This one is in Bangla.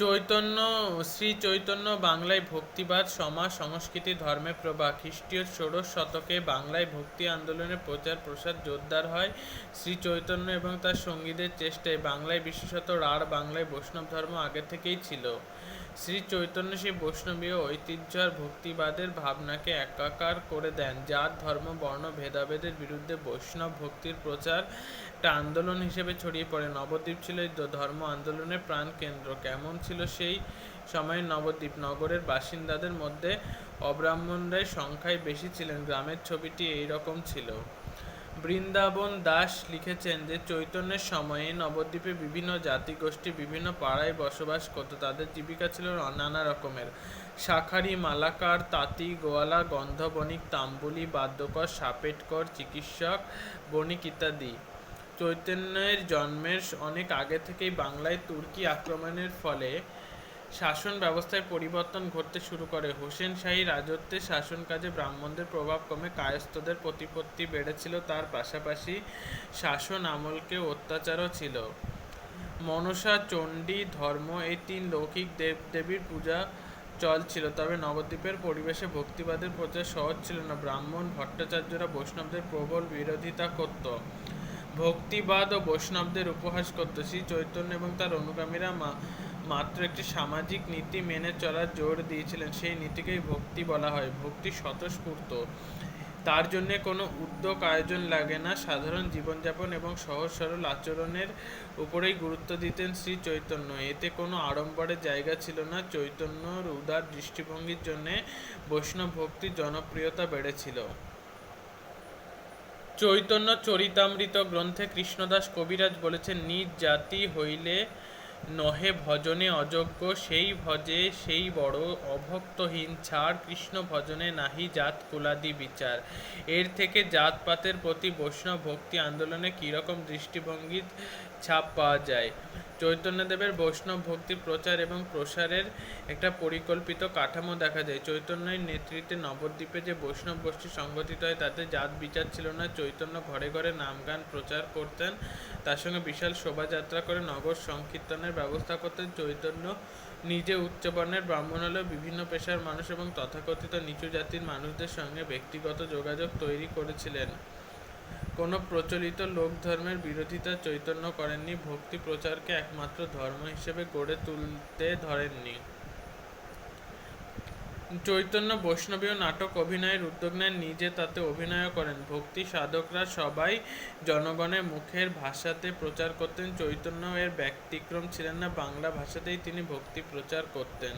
চৈতন্য, শ্রী চৈতন্য বাংলায় ভক্তিবাদ, সমাজ, সংস্কৃতি, ধর্মে প্রভা খ্রিস্টীয় ষোড়শ শতকে বাংলায় ভক্তি আন্দোলনের প্রচার প্রসার জোরদার হয়। শ্রী চৈতন্য এবং তার সঙ্গীদের চেষ্টায় বাংলায় বিশেষত রাঢ় বাংলায় বৈষ্ণব ধর্ম আগে থেকেই ছিল। শ্রী চৈতন্য সেই বৈষ্ণবীয় ঐতিহ্য আর ভক্তিবাদের ভাবনাকে একাকার করে দেন জাত ধর্ম, বর্ণ, ভেদাভেদের বিরুদ্ধে বৈষ্ণব ভক্তির প্রচার একটা আন্দোলন হিসেবে ছড়িয়ে পড়ে। নবদ্বীপ ছিল ধর্ম আন্দোলনের প্রাণকেন্দ্র কেমন ছিল সেই সময়ে নবদ্বীপ? নগরের বাসিন্দাদের মধ্যে অব্রাহ্মণরাই সংখ্যায় বেশি ছিলেন। গ্রামের ছবিটি এই রকম ছিল। বৃন্দাবন দাস লিখেছেন যে, চৈতন্যের সময়ে নবদ্বীপে বিভিন্ন জাতিগোষ্ঠী, বিভিন্ন পাড়ায় বসবাস করত। তাদের জীবিকা ছিল নানা রকমের। শাখারি, মালাকার, তাঁতি, গোয়ালা গন্ধ বণিক তাম্বুলি, বাদ্যকর, সাপেটকর, চিকিৎসক, বণিক ইত্যাদি। চৈতন্যের জন্মের অনেক আগে থেকেই বাংলায় তুর্কি আক্রমণের ফলে শাসন ব্যবস্থায় পরিবর্তন ঘটতে শুরু করে। হোসেন শাহী রাজত্বে শাসন কাজে ব্রাহ্মণদের প্রভাব কমে কায়স্থদের প্রতিপত্তি বেড়েছিল, তার পাশাপাশি শাসন আমলকে অত্যাচারও ছিল। মনসা, চণ্ডী, ধর্ম এই তিন লৌকিক দেব, দেবীর পূজা চল ছিল তবে নবদ্বীপের পরিবেশে ভক্তিবাদের প্রচার সহজ ছিল না। ব্রাহ্মণ ভট্টাচার্যরা বৈষ্ণবদের প্রবল বিরোধিতা করত। ভক্তিবাদ ও বৈষ্ণবদের উপহাস করত। শ্রী চৈতন্য এবং তার অনুগামীরা মা- মাত্র একটি সামাজিক নীতি মেনে চলার জোর দিয়েছিলেন। সেই নীতিকেই ভক্তি বলা হয়। ভক্তি স্বতঃস্ফূর্ত। তার জন্য কোনো উদ্যোগ, আয়োজন লাগে না। সাধারণ জীবনযাপন এবং সহজ সরল আচরণের উপরেই গুরুত্ব দিতেন শ্রী চৈতন্য। এতে কোনো আড়ম্বরের জায়গা ছিল না। চৈতন্যর উদার দৃষ্টিভঙ্গির জন্য বৈষ্ণব ভক্তির জনপ্রিয়তা বেড়েছিল। চৈতন্য চরিতামৃত গ্রন্থে কৃষ্ণদাস কবিরাজ বলেছেন, নিজ জাতি হইলে নহে ভজনে অযোগ্য, সেই ভজে সেই বড়, অভক্তহীন ছাড় কৃষ্ণ ভজনে নাহি জাত কুলাদি বিচার। এর থেকে জাতপাতের প্রতি বৈষ্ণব ভক্তি আন্দোলনে কীরকম দৃষ্টিভঙ্গির ছাপ পাওয়া যায়? চৈতন্যদেবের বৈষ্ণব ভক্তির প্রচার এবং প্রসারের একটা পরিকল্পিত কাঠামো দেখা যায়। চৈতন্যের নেতৃত্বে নবদ্বীপে যে বৈষ্ণব গোষ্ঠী সংগঠিত হয়, তাতে জাত বিচার ছিল না। চৈতন্য ঘরে ঘরে নামগান প্রচার করতেন। তার সঙ্গে বিশাল শোভাযাত্রা করে নগর সংকীর্তনের ব্যবস্থা করতেন চৈতন্য নিজে উচ্চবর্ণের ব্রাহ্মণ হলেও বিভিন্ন পেশার মানুষ এবং তথাকথিত নিচু জাতির মানুষদের সঙ্গে ব্যক্তিগত যোগাযোগ তৈরি করেছিলেন। কোনো প্রচলিত লোক ধর্মের বিরোধিতা চৈতন্য করেননি, ভক্তি প্রচারকে একমাত্র ধর্ম হিসেবে গড়ে তুলতে ধরেননি। চৈতন্য বৈষ্ণবীয় নাটক অভিনয়ের উদ্যোগ নেন। নিজে তাতে অভিনয়ও করেন। ভক্তি সাধকরা সবাই জনগণের মুখের ভাষাতে প্রচার করতেন। চৈতন্য এর ব্যতিক্রম ছিলেন না, বাংলা ভাষাতেই তিনি ভক্তি প্রচার করতেন।